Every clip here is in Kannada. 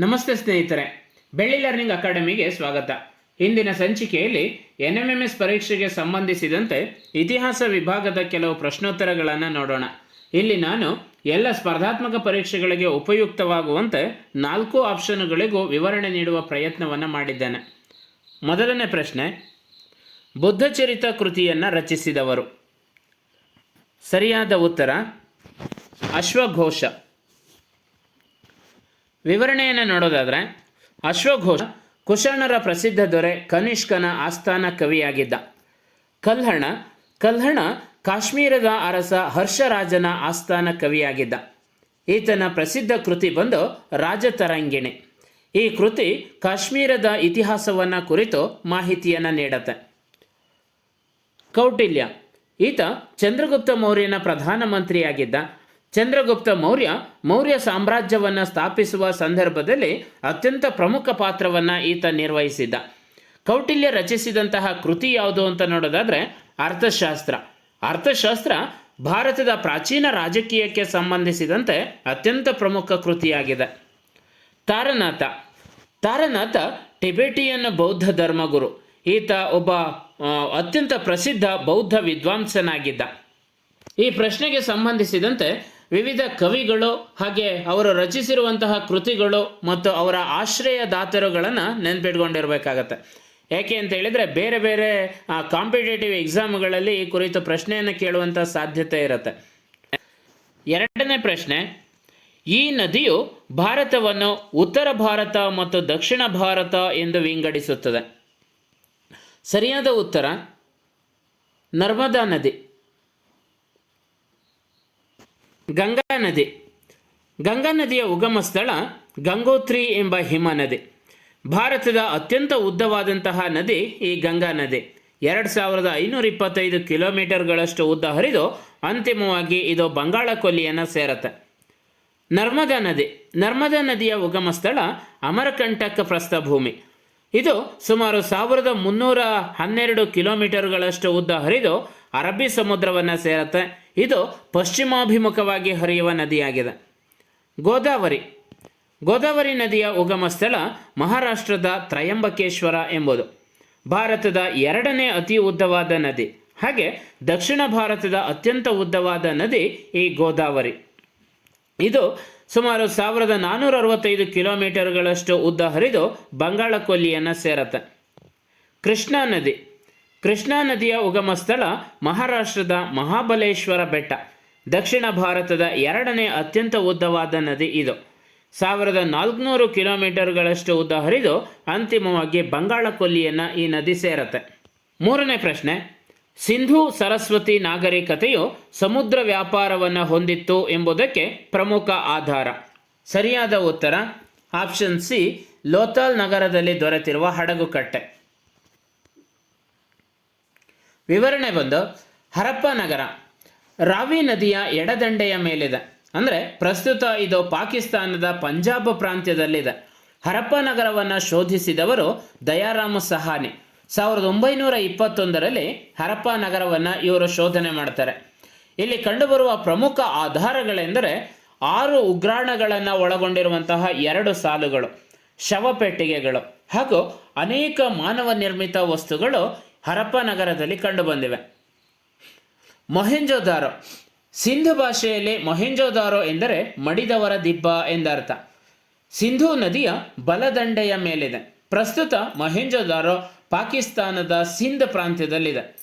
ನಮಸ್ತೆ ಸ್ನೇಹಿತರೆ, ಬೆಳ್ಳಿ ಲರ್ನಿಂಗ್ ಅಕಾಡೆಮಿಗೆ ಸ್ವಾಗತ. ಇಂದಿನ ಸಂಚಿಕೆಯಲ್ಲಿ ಎನ್ ಎಂ ಎಂ ಎಸ್ ಪರೀಕ್ಷೆಗೆ ಸಂಬಂಧಿಸಿದಂತೆ ಇತಿಹಾಸ ವಿಭಾಗದ ಕೆಲವು ಪ್ರಶ್ನೋತ್ತರಗಳನ್ನು ನೋಡೋಣ. ಇಲ್ಲಿ ನಾನು ಎಲ್ಲ ಸ್ಪರ್ಧಾತ್ಮಕ ಪರೀಕ್ಷೆಗಳಿಗೆ ಉಪಯುಕ್ತವಾಗುವಂತೆ ನಾಲ್ಕು ಆಪ್ಷನ್ಗಳಿಗೂ ವಿವರಣೆ ನೀಡುವ ಪ್ರಯತ್ನವನ್ನು ಮಾಡಿದ್ದೇನೆ. ಮೊದಲನೇ ಪ್ರಶ್ನೆ, ಬುದ್ಧಚರಿತ ಕೃತಿಯನ್ನು ರಚಿಸಿದವರು. ಸರಿಯಾದ ಉತ್ತರ, ಅಶ್ವಘೋಷ. ವಿವರಣೆಯನ್ನು ನೋಡೋದಾದರೆ ಅಶ್ವಘೋಷ ಕುಶಣರ ಪ್ರಸಿದ್ಧ ದೊರೆ ಕನಿಷ್ಕನ ಆಸ್ಥಾನ ಕವಿಯಾಗಿದ್ದ. ಕಲ್ಹಣ ಕಲ್ಹಣ ಕಾಶ್ಮೀರದ ಅರಸ ಹರ್ಷರಾಜನ ಆಸ್ಥಾನ ಕವಿಯಾಗಿದ್ದ. ಈತನ ಪ್ರಸಿದ್ಧ ಕೃತಿ ಬಂದು ರಾಜತರಂಗಿಣಿ ಈ ಕೃತಿ ಕಾಶ್ಮೀರದ ಇತಿಹಾಸವನ್ನು ಕುರಿತು ಮಾಹಿತಿಯನ್ನು ನೀಡತ್ತೆ. ಕೌಟಿಲ್ಯ, ಈತ ಚಂದ್ರಗುಪ್ತ ಮೌರ್ಯನ ಪ್ರಧಾನಮಂತ್ರಿಯಾಗಿದ್ದ ಚಂದ್ರಗುಪ್ತ ಮೌರ್ಯ ಮೌರ್ಯ ಸಾಮ್ರಾಜ್ಯವನ್ನು ಸ್ಥಾಪಿಸುವ ಸಂದರ್ಭದಲ್ಲಿ ಅತ್ಯಂತ ಪ್ರಮುಖ ಪಾತ್ರವನ್ನು ಈತ ನಿರ್ವಹಿಸಿದ್ದ. ಕೌಟಿಲ್ಯ ರಚಿಸಿದಂತಹ ಕೃತಿ ಯಾವುದು ಅಂತ ನೋಡೋದಾದರೆ ಅರ್ಥಶಾಸ್ತ್ರ. ಅರ್ಥಶಾಸ್ತ್ರ ಭಾರತದ ಪ್ರಾಚೀನ ರಾಜಕೀಯಕ್ಕೆ ಸಂಬಂಧಿಸಿದಂತೆ ಅತ್ಯಂತ ಪ್ರಮುಖ ಕೃತಿಯಾಗಿದೆ. ತಾರನಾಥ. ತಾರನಾಥ ಟಿಬೆಟಿಯನ್ ಬೌದ್ಧ ಧರ್ಮಗುರು. ಈತ ಒಬ್ಬ ಅತ್ಯಂತ ಪ್ರಸಿದ್ಧ ಬೌದ್ಧ ವಿದ್ವಾಂಸನಾಗಿದ್ದ. ಈ ಪ್ರಶ್ನೆಗೆ ಸಂಬಂಧಿಸಿದಂತೆ ವಿವಿಧ ಕವಿಗಳು ಹಾಗೆ ಅವರು ರಚಿಸಿರುವಂತಹ ಕೃತಿಗಳು ಮತ್ತು ಅವರ ಆಶ್ರಯದಾತರುಗಳನ್ನು ನೆನಪಿಟ್ಕೊಂಡಿರಬೇಕಾಗತ್ತೆ. ಯಾಕೆ ಅಂತ ಹೇಳಿದರೆ ಬೇರೆ ಬೇರೆ ಕಾಂಪಿಟೇಟಿವ್ ಎಕ್ಸಾಮ್ಗಳಲ್ಲಿ ಈ ಕುರಿತು ಪ್ರಶ್ನೆಯನ್ನು ಕೇಳುವಂಥ ಸಾಧ್ಯತೆ ಇರುತ್ತೆ. ಎರಡನೇ ಪ್ರಶ್ನೆ, ಈ ನದಿಯು ಭಾರತವನ್ನು ಉತ್ತರ ಭಾರತ ಮತ್ತು ದಕ್ಷಿಣ ಭಾರತ ಎಂದು ವಿಂಗಡಿಸುತ್ತದೆ. ಸರಿಯಾದ ಉತ್ತರ ನರ್ಮದಾ ನದಿ. ಗಂಗಾ ನದಿ. ಗಂಗಾ ನದಿಯ ಉಗಮ ಸ್ಥಳ ಗಂಗೋತ್ರಿ ಎಂಬ ಹಿಮ ನದಿ. ಭಾರತದ ಅತ್ಯಂತ ಉದ್ದವಾದಂತಹ ನದಿ ಈ ಗಂಗಾ ನದಿ. ಎರಡು ಸಾವಿರದ ಐನೂರ ಇಪ್ಪತ್ತೈದು ಕಿಲೋಮೀಟರ್ಗಳಷ್ಟು ಉದ್ದ ಹರಿದು ಅಂತಿಮವಾಗಿ ಇದು ಬಂಗಾಳ ಕೊಲ್ಲಿಯನ್ನು ಸೇರುತ್ತೆ. ನರ್ಮದಾ ನದಿ. ನರ್ಮದಾ ನದಿಯ ಉಗಮ ಸ್ಥಳ ಅಮರಕಂಟಕ ಪ್ರಸ್ಥಭೂಮಿ. ಇದು ಸುಮಾರು ಸಾವಿರದ ಮುನ್ನೂರ ಹನ್ನೆರಡು ಕಿಲೋಮೀಟರ್ಗಳಷ್ಟು ಉದ್ದ ಹರಿದು ಅರಬ್ಬಿ ಸಮುದ್ರವನ್ನು ಸೇರುತ್ತೆ. ಇದು ಪಶ್ಚಿಮಾಭಿಮುಖವಾಗಿ ಹರಿಯುವ ನದಿಯಾಗಿದೆ. ಗೋದಾವರಿ. ಗೋದಾವರಿ ನದಿಯ ಉಗಮ ಸ್ಥಳ ಮಹಾರಾಷ್ಟ್ರದ ತ್ರಯಂಬಕೇಶ್ವರ ಎಂಬುದು. ಭಾರತದ ಎರಡನೇ ಅತಿ ಉದ್ದವಾದ ನದಿ. ಹಾಗೆ ದಕ್ಷಿಣ ಭಾರತದ ಅತ್ಯಂತ ಉದ್ದವಾದ ನದಿ ಈ ಗೋದಾವರಿ. ಇದು ಸುಮಾರು ಸಾವಿರದ ನಾನ್ನೂರ ಅರವತ್ತೈದು ಕಿಲೋಮೀಟರ್ಗಳಷ್ಟು ಉದ್ದ ಹರಿದು ಬಂಗಾಳ ಕೊಲ್ಲಿಯನ್ನು ಸೇರತ್ತೆ. ಕೃಷ್ಣಾ ನದಿ. ಕೃಷ್ಣಾ ನದಿಯ ಉಗಮ ಸ್ಥಳ ಮಹಾರಾಷ್ಟ್ರದ ಮಹಾಬಲೇಶ್ವರ ಬೆಟ್ಟ. ದಕ್ಷಿಣ ಭಾರತದ ಎರಡನೇ ಅತ್ಯಂತ ಉದ್ದವಾದ ನದಿ ಇದು. ಸಾವಿರದ ನಾಲ್ಕುನೂರು ಕಿಲೋಮೀಟರ್ಗಳಷ್ಟು ಉದ್ದ ಹರಿದು ಅಂತಿಮವಾಗಿ ಬಂಗಾಳ ಕೊಲ್ಲಿಯನ್ನು ಈ ನದಿ ಸೇರತ್ತೆ. ಮೂರನೇ ಪ್ರಶ್ನೆ, ಸಿಂಧೂ ಸರಸ್ವತಿ ನಾಗರಿಕತೆಯು ಸಮುದ್ರ ವ್ಯಾಪಾರವನ್ನು ಹೊಂದಿತ್ತು ಎಂಬುದಕ್ಕೆ ಪ್ರಮುಖ ಆಧಾರ. ಸರಿಯಾದ ಉತ್ತರ, ಆಪ್ಷನ್ ಸಿ ಲೋತಾಲ್ ನಗರದಲ್ಲಿ ದೊರೆತಿರುವ ಹಡಗುಕಟ್ಟೆ ವಿವರಣೆ ಬಂದು ಹರಪ್ಪ ನಗರ. ರಾವಿ ನದಿಯ ಎಡದಂಡೆಯ ಮೇಲಿದೆ. ಅಂದರೆ ಪ್ರಸ್ತುತ ಇದು ಪಾಕಿಸ್ತಾನದ ಪಂಜಾಬ್ ಪ್ರಾಂತ್ಯದಲ್ಲಿದೆ. ಹರಪ್ಪ ನಗರವನ್ನು ಶೋಧಿಸಿದವರು ದಯಾರಾಮ ಸಹಾನಿ. ಸಾವಿರದ ಒಂಬೈನೂರ ಇಪ್ಪತ್ತೊಂದರಲ್ಲಿ ಹರಪ್ಪ ನಗರವನ್ನು ಇವರು ಶೋಧನೆ ಮಾಡ್ತಾರೆ. ಇಲ್ಲಿ ಕಂಡುಬರುವ ಪ್ರಮುಖ ಆಧಾರಗಳೆಂದರೆ ಆರು ಉಗ್ರಾಣಗಳನ್ನು ಒಳಗೊಂಡಿರುವಂತಹ ಎರಡು ಸಾಲುಗಳು ಶವಪೆಟ್ಟಿಗೆಗಳು ಹಾಗೂ ಅನೇಕ ಮಾನವ ನಿರ್ಮಿತ ವಸ್ತುಗಳು ಹರಪ್ಪ ನಗರದಲ್ಲಿ ಕಂಡುಬಂದಿವೆ ಮೊಹೆಂಜೋದಾರೋ. ಸಿಂಧು ಭಾಷೆಯಲ್ಲಿ ಮೊಹೆಂಜೋದಾರೋ ಎಂದರೆ ಮಡಿದವರ ದಿಬ್ಬ ಎಂದರ್ಥ. ಸಿಂಧೂ ನದಿಯ ಬಲದಂಡೆಯ ಮೇಲಿದೆ. ಪ್ರಸ್ತುತ ಮೊಹೆಂಜೋದಾರೋ ಪಾಕಿಸ್ತಾನದ ಸಿಂಧ್ ಪ್ರಾಂತ್ಯದಲ್ಲಿದೆ.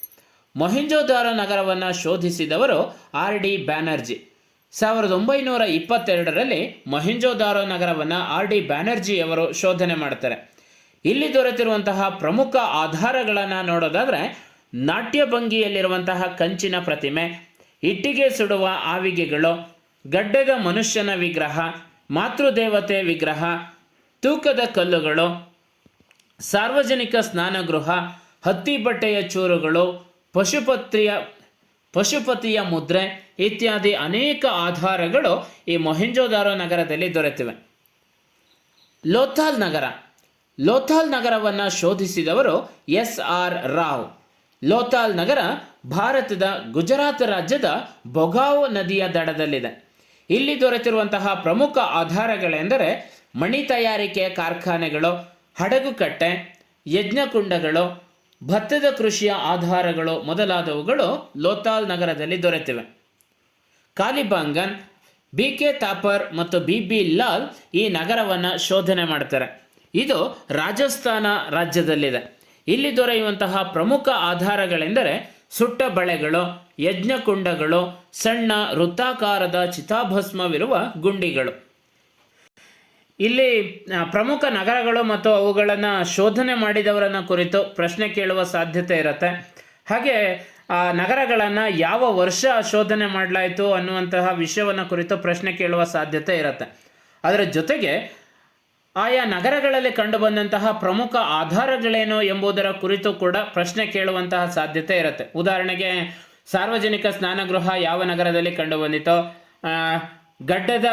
ಮೊಹೆಂಜೋದಾರೋ ನಗರವನ್ನು ಶೋಧಿಸಿದವರು ಆರ್ ಡಿ ಬ್ಯಾನರ್ಜಿ. ಸಾವಿರದ ಒಂಬೈನೂರ ಇಪ್ಪತ್ತೆರಡರಲ್ಲಿ ಮೊಹೆಂಜೋದಾರೋ ನಗರವನ್ನು ಆರ್ ಡಿ ಬ್ಯಾನರ್ಜಿಯವರು ಶೋಧನೆ ಮಾಡ್ತಾರೆ. ಇಲ್ಲಿ ದೊರೆತಿರುವಂತಹ ಪ್ರಮುಖ ಆಧಾರಗಳನ್ನು ನೋಡೋದಾದರೆ ನಾಟ್ಯಭಂಗಿಯಲ್ಲಿರುವಂತಹ ಕಂಚಿನ ಪ್ರತಿಮೆ, ಇಟ್ಟಿಗೆ ಸುಡುವ ಆವಿಗೆಗಳು ಗಡ್ಡೆದ ಮನುಷ್ಯನ ವಿಗ್ರಹ, ಮಾತೃದೇವತೆ ವಿಗ್ರಹ, ತೂಕದ ಕಲ್ಲುಗಳು, ಸಾರ್ವಜನಿಕ ಸ್ನಾನಗೃಹ, ಹತ್ತಿ ಬಟ್ಟೆಯ ಚೂರುಗಳು, ಪಶುಪತ್ರಿಯ, ಪಶುಪತಿಯ ಮುದ್ರೆ ಇತ್ಯಾದಿ ಅನೇಕ ಆಧಾರಗಳು ಈ ಮೊಹೆಂಜೋದಾರೋ ನಗರದಲ್ಲಿ ದೊರೆತಿವೆ. ಲೋಥಾಲ್ ನಗರ. ಲೋಥಾಲ್ ನಗರವನ್ನು ಶೋಧಿಸಿದವರು ಎಸ್ ಆರ್ ರಾವ್. ಲೋಥಾಲ್ ನಗರ ಭಾರತದ ಗುಜರಾತ್ ರಾಜ್ಯದ ಬೊಗಾವ್ ನದಿಯ ದಡದಲ್ಲಿದೆ. ಇಲ್ಲಿ ದೊರೆತಿರುವಂತಹ ಪ್ರಮುಖ ಆಧಾರಗಳೆಂದರೆ ಮಣಿ ತಯಾರಿಕೆಯ ಕಾರ್ಖಾನೆಗಳು ಹಡಗುಕಟ್ಟೆ ಯಜ್ಞಕುಂಡಗಳು ಭತ್ತದ ಕೃಷಿಯ ಆಧಾರಗಳು ಮೊದಲಾದವುಗಳು ಲೋತಾಲ್ ನಗರದಲ್ಲಿ ದೊರೆತಿವೆ. ಕಾಲಿಬಾಂಗನ್, ಬಿ ಕೆ ತಾಪರ್ ಮತ್ತು ಬಿ ಬಿ ಲಾಲ್ ಈ ನಗರವನ್ನು ಶೋಧನೆ ಮಾಡ್ತಾರೆ. ಇದು ರಾಜಸ್ಥಾನ ರಾಜ್ಯದಲ್ಲಿದೆ. ಇಲ್ಲಿ ದೊರೆಯುವಂತಹ ಪ್ರಮುಖ ಆಧಾರಗಳೆಂದರೆ ಸುಟ್ಟ ಬಳೆಗಳು ಯಜ್ಞಕುಂಡಗಳು ಸಣ್ಣ ವೃತ್ತಾಕಾರದ ಚಿತಾಭಸ್ಮವಿರುವ ಗುಂಡಿಗಳು. ಇಲ್ಲಿ ಪ್ರಮುಖ ನಗರಗಳು ಮತ್ತು ಅವುಗಳನ್ನು ಶೋಧನೆ ಮಾಡಿದವರನ್ನ ಕುರಿತು ಪ್ರಶ್ನೆ ಕೇಳುವ ಸಾಧ್ಯತೆ ಇರುತ್ತೆ. ಹಾಗೆ, ಆ, ನಗರಗಳನ್ನು ಯಾವ ವರ್ಷ ಶೋಧನೆ ಮಾಡಲಾಯಿತು ಅನ್ನುವಂತಹ ವಿಷಯವನ್ನು ಕುರಿತು ಪ್ರಶ್ನೆ ಕೇಳುವ ಸಾಧ್ಯತೆ ಇರುತ್ತೆ. ಅದರ ಜೊತೆಗೆ ಆಯಾ ನಗರಗಳಲ್ಲಿ ಕಂಡುಬಂದಂತಹ ಪ್ರಮುಖ ಆಧಾರಗಳೇನು ಎಂಬುದರ ಕುರಿತು ಕೂಡ ಪ್ರಶ್ನೆ ಕೇಳುವಂತಹ ಸಾಧ್ಯತೆ ಇರುತ್ತೆ. ಉದಾಹರಣೆಗೆ, ಸಾರ್ವಜನಿಕ ಸ್ನಾನಗೃಹ ಯಾವ ನಗರದಲ್ಲಿ ಕಂಡುಬಂದಿತೋ ಗಡ್ಡದ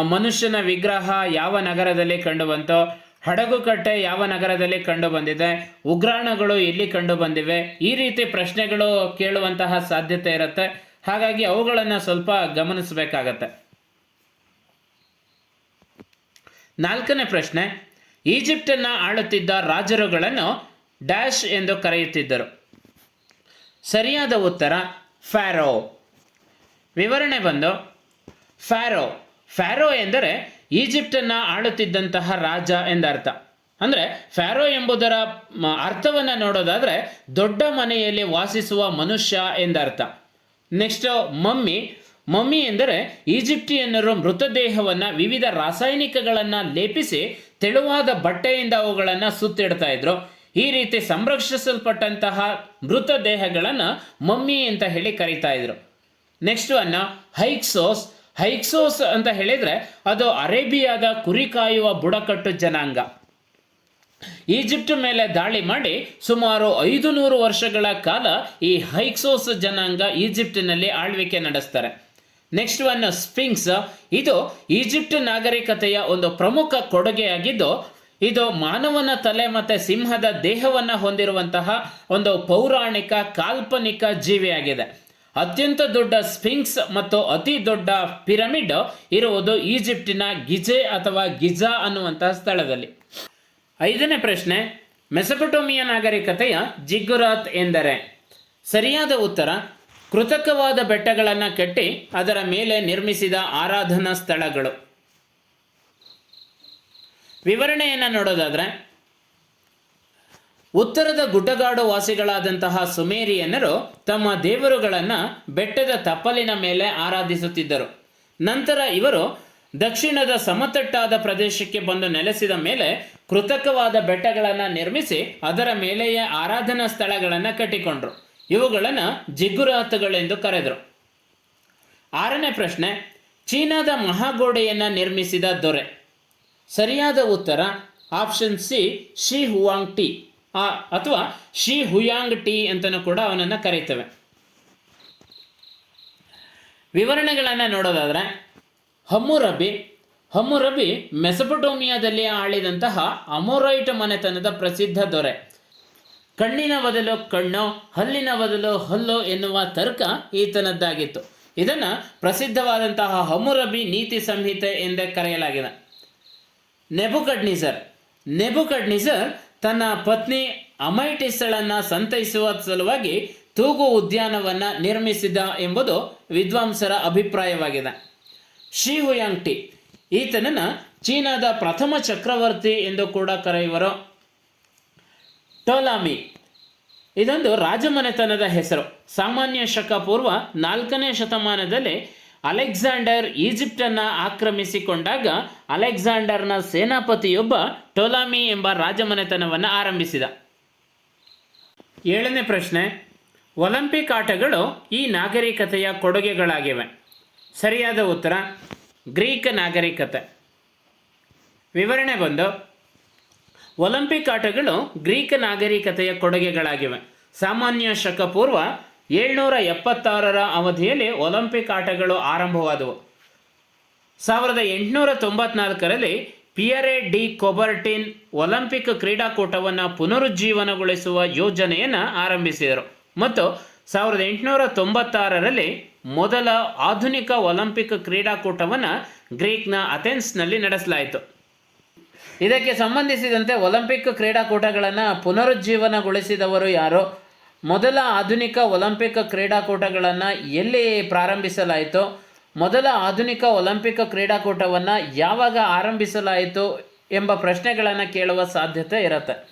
ಮನುಷ್ಯನ ವಿಗ್ರಹ ಯಾವ ನಗರದಲ್ಲಿ ಕಂಡುಬಂತೋ, ಹಡಗುಕಟ್ಟೆ ಯಾವ ನಗರದಲ್ಲಿ ಕಂಡುಬಂದಿದೆ, ಉಗ್ರಾಣಗಳು ಎಲ್ಲಿ ಕಂಡುಬಂದಿವೆ, ಈ ರೀತಿ ಪ್ರಶ್ನೆಗಳು ಕೇಳುವಂತಹ ಸಾಧ್ಯತೆ ಇರುತ್ತೆ. ಹಾಗಾಗಿ ಅವುಗಳನ್ನು ಸ್ವಲ್ಪ ಗಮನಿಸಬೇಕಾಗತ್ತೆ. ನಾಲ್ಕನೇ ಪ್ರಶ್ನೆ, ಈಜಿಪ್ಟನ್ನು ಆಳುತ್ತಿದ್ದ ರಾಜರುಗಳನ್ನು ಡ್ಯಾಶ್ ಎಂದು ಕರೆಯುತ್ತಿದ್ದರು. ಸರಿಯಾದ ಉತ್ತರ ಫ್ಯಾರೋ ವಿವರಣೆ ಬಂದು ಫ್ಯಾರೋ ಫ್ಯಾರೋ ಎಂದರೆ ಈಜಿಪ್ಟನ್ನು ಆಳುತ್ತಿದ್ದಂತಹ ರಾಜ ಎಂದರ್ಥ. ಅಂದರೆ ಫ್ಯಾರೋ ಎಂಬುದರ ಅರ್ಥವನ್ನು ನೋಡೋದಾದರೆ ದೊಡ್ಡ ಮನೆಯಲ್ಲಿ ವಾಸಿಸುವ ಮನುಷ್ಯ ಎಂದರ್ಥ. Next, mummy. ಮಮ್ಮಿ ಎಂದರೆ ಈಜಿಪ್ಟಿಯನ್ನರು ಮೃತದೇಹವನ್ನು ವಿವಿಧ ರಾಸಾಯನಿಕಗಳನ್ನು ಲೇಪಿಸಿ ತೆಳುವಾದ ಬಟ್ಟೆಯಿಂದ ಅವುಗಳನ್ನು ಸುತ್ತಿಡ್ತಾ ಇದ್ರು. ಈ ರೀತಿ ಸಂರಕ್ಷಿಸಲ್ಪಟ್ಟಂತಹ ಮೃತದೇಹಗಳನ್ನು ಮಮ್ಮಿ ಅಂತ ಹೇಳಿ ಕರೀತಾ ಇದ್ರು. ನೆಕ್ಸ್ಟ್ ಅನ್ನ ಹೈಕ್ಸೋಸ್. ಹೈಕ್ಸೋಸ್ ಅಂತ ಹೇಳಿದರೆ ಅದು ಅರೇಬಿಯಾದ ಕುರಿ ಕಾಯುವ ಬುಡಕಟ್ಟು ಜನಾಂಗ. ಈಜಿಪ್ಟ್ ಮೇಲೆ ದಾಳಿ ಮಾಡಿ ಸುಮಾರು ಐದು ನೂರು ವರ್ಷಗಳ ಕಾಲ ಈ ಹೈಕ್ಸೋಸ್ ಜನಾಂಗ ಈಜಿಪ್ಟಿನಲ್ಲಿ ಆಳ್ವಿಕೆ ನಡೆಸ್ತಾರೆ. ನೆಕ್ಸ್ಟ್ ಒನ್ ಸ್ಪಿಂಗ್ಸ್ ಇದು ಈಜಿಪ್ಟ್ ನಾಗರಿಕತೆಯ ಒಂದು ಪ್ರಮುಖ ಕೊಡುಗೆಯಾಗಿದ್ದು, ಇದು ಮಾನವನ ತಲೆ ಮತ್ತು ಸಿಂಹದ ದೇಹವನ್ನು ಹೊಂದಿರುವಂತಹ ಒಂದು ಪೌರಾಣಿಕ, ಕಾಲ್ಪನಿಕ ಜೀವಿಯಾಗಿದೆ. ಅತ್ಯಂತ ದೊಡ್ಡ ಸ್ಪಿಂಗ್ಸ್ ಮತ್ತು ಅತಿ ದೊಡ್ಡ ಪಿರಮಿಡ್ ಇರುವುದು ಈಜಿಪ್ಟಿನ ಗಿಜೆ ಅಥವಾ ಗಿಜಾ ಅನ್ನುವಂತಹ ಸ್ಥಳದಲ್ಲಿ. ಐದನೇ ಪ್ರಶ್ನೆ, ಮೆಸಪಟೋಮಿಯ ನಾಗರಿಕತೆಯ ಜಿಗ್ಗುರಾತ್ ಎಂದರೆ? ಸರಿಯಾದ ಉತ್ತರ ಕೃತಕವಾದ ಬೆಟ್ಟಗಳನ್ನು ಕಟ್ಟಿ ಅದರ ಮೇಲೆ ನಿರ್ಮಿಸಿದ ಆರಾಧನಾ ಸ್ಥಳಗಳು. ವಿವರಣೆಯನ್ನು ನೋಡೋದಾದರೆ, ಉತ್ತರದ ಗುಡ್ಡಗಾಡು ವಾಸಿಗಳಾದಂತಹ ಸುಮೇರಿಯನ್ನರು ತಮ್ಮ ದೇವರುಗಳನ್ನು ಬೆಟ್ಟದ ತಪ್ಪಲಿನ ಮೇಲೆ ಆರಾಧಿಸುತ್ತಿದ್ದರು. ನಂತರ ಇವರು ದಕ್ಷಿಣದ ಸಮತಟ್ಟಾದ ಪ್ರದೇಶಕ್ಕೆ ಬಂದು ನೆಲೆಸಿದ ಮೇಲೆ ಕೃತಕವಾದ ಬೆಟ್ಟಗಳನ್ನು ನಿರ್ಮಿಸಿ ಅದರ ಮೇಲೆಯೇ ಆರಾಧನಾ ಸ್ಥಳಗಳನ್ನು ಕಟ್ಟಿಕೊಂಡ್ರು. ಇವುಗಳನ್ನು ಜಿಗುರಾತುಗಳೆಂದು ಕರೆದರು. ಆರನೇ ಪ್ರಶ್ನೆ, ಚೀನಾದ ಮಹಾಗೋಡೆಯನ್ನು ನಿರ್ಮಿಸಿದ ದೊರೆ. ಸರಿಯಾದ ಉತ್ತರ, option C, Shi Huang Ti. ಅಥವಾ ಶಿ ಹುಯಾಂಗ್ ಟಿ ಅಂತಲೂ ಕೂಡ ಅವನನ್ನು ಕರೀತೇವೆ. ವಿವರಣೆಗಳನ್ನು ನೋಡೋದಾದರೆ ಹಮ್ಮುರಬಿ ಹಮ್ಮುರಬಿ ಮೆಸಪಟೋಮಿಯಾದಲ್ಲಿ ಆಳಿದಂತಹ ಅಮೊರೈಟ್ ಮನೆತನದ ಪ್ರಸಿದ್ಧ ದೊರೆ. ಕಣ್ಣಿನ ಬದಲು ಕಣ್ಣೋ, ಹಲ್ಲಿನ ಬದಲು ಹಲ್ಲೋ ಎನ್ನುವ ತರ್ಕ ಈತನದ್ದಾಗಿತ್ತು. ಇದನ್ನು ಪ್ರಸಿದ್ಧವಾದಂತಹ ಹಮ್ಮುರಬಿ ನೀತಿ ಸಂಹಿತೆ ಎಂದೇ ಕರೆಯಲಾಗಿದೆ. ನೆಬುಕಡ್ನಿಸರ್ ನೆಬುಕಡ್ನಿಸರ್ ತನ್ನ ಪತ್ನಿ ಅಮೈಟಿಸ್ಗಳನ್ನು ಸಂತೈಸುವ ಸಲುವಾಗಿ ತೂಗು ಉದ್ಯಾನವನ್ನು ನಿರ್ಮಿಸಿದ ಎಂಬುದು ವಿದ್ವಾಂಸರ ಅಭಿಪ್ರಾಯವಾಗಿದೆ. ಶಿ ಹುಯಾಂಗ್ ಟಿ ಈತನನ್ನು ಚೀನಾದ ಪ್ರಥಮ ಚಕ್ರವರ್ತಿ ಎಂದು ಕೂಡ ಕರೆಯುವರು. ಟೋಲಾಮಿ ಇದೊಂದು ರಾಜಮನೆತನದ ಹೆಸರು. ಸಾಮಾನ್ಯ ಶಕ ಪೂರ್ವ ನಾಲ್ಕನೇ ಶತಮಾನದಲ್ಲಿ ಅಲೆಕ್ಸಾಂಡರ್ ಈಜಿಪ್ಟನ್ನು ಆಕ್ರಮಿಸಿಕೊಂಡಾಗ ಅಲೆಕ್ಸಾಂಡರ್ನ ಸೇನಾಪತಿಯೊಬ್ಬ ಟೋಲಾಮಿ ಎಂಬ ರಾಜಮನೆತನವನ್ನು ಆರಂಭಿಸಿದ. ಏಳನೇ ಪ್ರಶ್ನೆ. ಒಲಂಪಿಕ್ ಆಟಗಳು ಈ ನಾಗರಿಕತೆಯ ಕೊಡುಗೆಗಳಾಗಿವೆ. ಸರಿಯಾದ ಉತ್ತರ, ಗ್ರೀಕ್ ನಾಗರಿಕತೆ. ವಿವರಣೆ ಬಂದು ಒಲಿಂಪಿಕ್ ಆಟಗಳು ಗ್ರೀಕ್ ನಾಗರಿಕತೆಯ ಕೊಡುಗೆಗಳಾಗಿವೆ. ಸಾಮಾನ್ಯ ಶಕ ಪೂರ್ವ ಏಳ್ನೂರ ಎಪ್ಪತ್ತಾರರ ಅವಧಿಯಲ್ಲಿ ಒಲಿಂಪಿಕ್ ಆಟಗಳು ಆರಂಭವಾದವು. ಸಾವಿರದ ಎಂಟುನೂರ ತೊಂಬತ್ನಾಲ್ಕರಲ್ಲಿ ಪಿಯರೆ ಡಿ ಕೊಬರ್ಟಿನ್ ಒಲಿಂಪಿಕ್ ಕ್ರೀಡಾಕೂಟವನ್ನು ಪುನರುಜ್ಜೀವನಗೊಳಿಸುವ ಯೋಜನೆಯನ್ನು ಆರಂಭಿಸಿದರು. ಮತ್ತು ಸಾವಿರದ ಎಂಟುನೂರ ತೊಂಬತ್ತಾರರಲ್ಲಿ ಮೊದಲ ಆಧುನಿಕ ಒಲಿಂಪಿಕ್ ಕ್ರೀಡಾಕೂಟವನ್ನು ಗ್ರೀಕ್ನ ಅಥೆನ್ಸ್ನಲ್ಲಿ ನಡೆಸಲಾಯಿತು. ಇದಕ್ಕೆ ಸಂಬಂಧಿಸಿದಂತೆ ಒಲಿಂಪಿಕ್ ಕ್ರೀಡಾಕೂಟಗಳನ್ನು ಪುನರುಜ್ಜೀವನಗೊಳಿಸಿದವರು ಯಾರು? ಮೊದಲ ಆಧುನಿಕ ಒಲಿಂಪಿಕ್ ಕ್ರೀಡಾಕೂಟಗಳನ್ನು ಎಲ್ಲಿ ಪ್ರಾರಂಭಿಸಲಾಯಿತು? ಮೊದಲ ಆಧುನಿಕ ಒಲಿಂಪಿಕ್ ಕ್ರೀಡಾಕೂಟವನ್ನು ಯಾವಾಗ ಆರಂಭಿಸಲಾಯಿತು ಎಂಬ ಪ್ರಶ್ನೆಗಳನ್ನು ಕೇಳುವ ಸಾಧ್ಯತೆ ಇರುತ್ತೆ.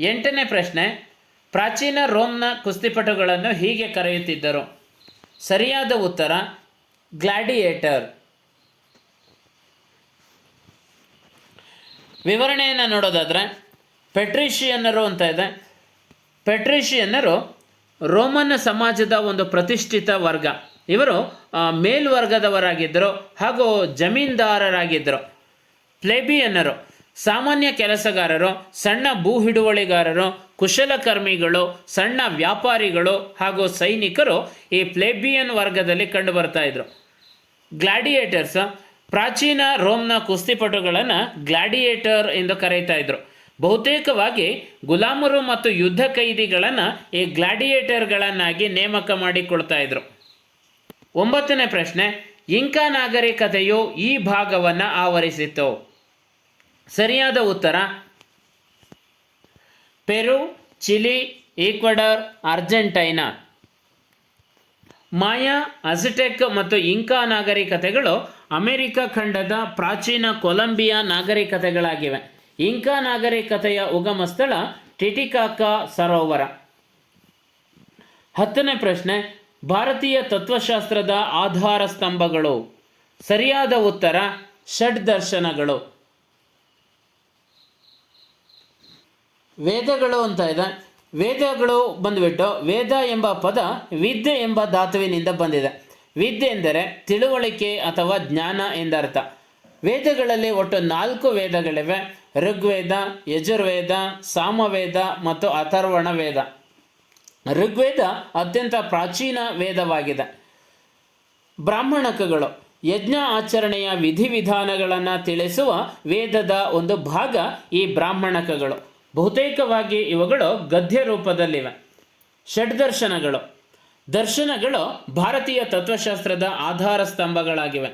ಎಂಟನೇ ಪ್ರಶ್ನೆ, ಪ್ರಾಚೀನ ರೋಮ್ನ ಕುಸ್ತಿಪಟುಗಳನ್ನು ಹೀಗೆ ಕರೆಯುತ್ತಿದ್ದರು. ಸರಿಯಾದ ಉತ್ತರ, ಗ್ಲಾಡಿಯೇಟರ್. ವಿವರಣೆಯನ್ನು ನೋಡೋದಾದರೆ ಪೆಟ್ರಿಷಿಯನ್ನರು ಅಂತ ಇದೆ. ಪೆಟ್ರಿಷಿಯನ್ನರು ರೋಮನ್ ಸಮಾಜದ ಒಂದು ಪ್ರತಿಷ್ಠಿತ ವರ್ಗ. ಇವರು ಮೇಲ್ವರ್ಗದವರಾಗಿದ್ದರು ಹಾಗೂ ಜಮೀನ್ದಾರರಾಗಿದ್ದರು. ಪ್ಲೇಬಿಯನ್ನರು, ಸಾಮಾನ್ಯ ಕೆಲಸಗಾರರು, ಸಣ್ಣ ಭೂ ಹಿಡುವಳಿಗಾರರು ಕುಶಲಕರ್ಮಿಗಳು, ಸಣ್ಣ ವ್ಯಾಪಾರಿಗಳು ಹಾಗೂ ಸೈನಿಕರು ಈ ಪ್ಲೇಬಿಯನ್ ವರ್ಗದಲ್ಲಿ ಕಂಡುಬರ್ತಾ ಇದ್ರು. ಗ್ಲಾಡಿಯೇಟರ್ಸ್ ಪ್ರಾಚೀನ ರೋಮ್ನ ಕುಸ್ತಿಪಟುಗಳನ್ನು ಗ್ಲಾಡಿಯೇಟರ್ ಎಂದು ಕರೀತಾ ಇದ್ರು. ಬಹುತೇಕವಾಗಿ ಗುಲಾಮರು ಮತ್ತು ಯುದ್ಧ ಕೈದಿಗಳನ್ನು ಈ ಗ್ಲಾಡಿಯೇಟರ್ಗಳನ್ನಾಗಿ ನೇಮಕ ಮಾಡಿಕೊಳ್ತಾ ಇದ್ರು. ಒಂಬತ್ತನೇ ಪ್ರಶ್ನೆ, ಇಂಕಾ ನಾಗರಿಕತೆಯು ಈ ಭಾಗವನ್ನು ಆವರಿಸಿತು ಸರಿಯಾದ ಉತ್ತರ, ಪೆರು, ಚಿಲಿ, ಈಕ್ವಡರ್, ಅರ್ಜೆಂಟೈನಾ. ಮಾಯಾ, ಅಜಟೆಕ್ ಮತ್ತು ಇಂಕಾ ನಾಗರಿಕತೆಗಳು ಅಮೆರಿಕ ಖಂಡದ ಪ್ರಾಚೀನ ಕೊಲಂಬಿಯಾ ನಾಗರಿಕತೆಗಳಾಗಿವೆ. ಇಂಕಾ ನಾಗರಿಕತೆಯ ಉಗಮ ಸ್ಥಳ ಟಿಟಿಕಾಕಾ ಸರೋವರ. ಹತ್ತನೇ ಪ್ರಶ್ನೆ, ಭಾರತೀಯ ತತ್ವಶಾಸ್ತ್ರದ ಆಧಾರ ಸ್ತಂಭಗಳು. ಸರಿಯಾದ ಉತ್ತರ, ಷಡ್ ದರ್ಶನಗಳು. ವೇದಗಳು ಅಂತ ಇದೆ. ವೇದಗಳು ಬಂದುಬಿಟ್ಟು ವೇದ ಎಂಬ ಪದ ವಿದ್ಯೆ ಎಂಬ ಧಾತುವಿನಿಂದ ಬಂದಿದೆ. ವಿದ್ಯೆ ಎಂದರೆ ತಿಳುವಳಿಕೆ ಅಥವಾ ಜ್ಞಾನ ಎಂದರ್ಥ. ವೇದಗಳಲ್ಲಿ ಒಟ್ಟು ನಾಲ್ಕು ವೇದಗಳಿವೆ. ಋಗ್ವೇದ, ಯಜುರ್ವೇದ, ಸಾಮವೇದ ಮತ್ತು ಅಥರ್ವಣ ವೇದ ಋಗ್ವೇದ ಅತ್ಯಂತ ಪ್ರಾಚೀನ ವೇದವಾಗಿದೆ. ಬ್ರಾಹ್ಮಣಕಗಳು ಯಜ್ಞ ಆಚರಣೆಯ ವಿಧಿವಿಧಾನಗಳನ್ನು ತಿಳಿಸುವ ವೇದದ ಒಂದು ಭಾಗ ಈ ಬ್ರಾಹ್ಮಣಕಗಳು. ಬಹುತೇಕವಾಗಿ ಇವುಗಳು ಗದ್ಯ ರೂಪದಲ್ಲಿವೆ. ಷಡ್ದರ್ಶನಗಳು ದರ್ಶನಗಳು. ಭಾರತೀಯ ತತ್ವಶಾಸ್ತ್ರದ ಆಧಾರ ಸ್ತಂಭಗಳಾಗಿವೆ.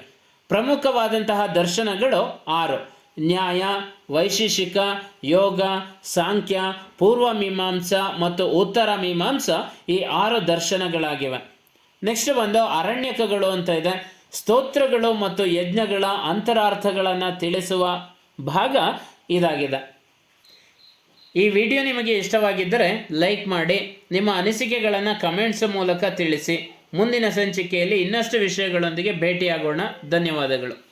ಪ್ರಮುಖವಾದಂತಹ ದರ್ಶನಗಳು ಆರು. ನ್ಯಾಯ ವೈಶೇಷಿಕ ಯೋಗ, ಸಾಂಖ್ಯ, ಪೂರ್ವ ಮೀಮಾಂಸ ಮತ್ತು ಉತ್ತರ ಮೀಮಾಂಸ ಈ ಆರು ದರ್ಶನಗಳಾಗಿವೆ. ನೆಕ್ಸ್ಟ್ ಬಂದು ಅರಣ್ಯಕಗಳು ಅಂತ ಇದೆ. ಸ್ತೋತ್ರಗಳು ಮತ್ತು ಯಜ್ಞಗಳ ಅಂತರಾರ್ಥಗಳನ್ನು ತಿಳಿಸುವ ಭಾಗ ಇದಾಗಿದೆ. ಈ ವಿಡಿಯೋ ನಿಮಗೆ ಇಷ್ಟವಾಗಿದ್ದರೆ ಲೈಕ್ ಮಾಡಿ, ನಿಮ್ಮ ಅನಿಸಿಕೆಗಳನ್ನು ಕಮೆಂಟ್ಸ್ ಮೂಲಕ ತಿಳಿಸಿ. ಮುಂದಿನ ಸಂಚಿಕೆಯಲ್ಲಿ ಇನ್ನಷ್ಟು ವಿಷಯಗಳೊಂದಿಗೆ ಭೇಟಿಯಾಗೋಣ. ಧನ್ಯವಾದಗಳು.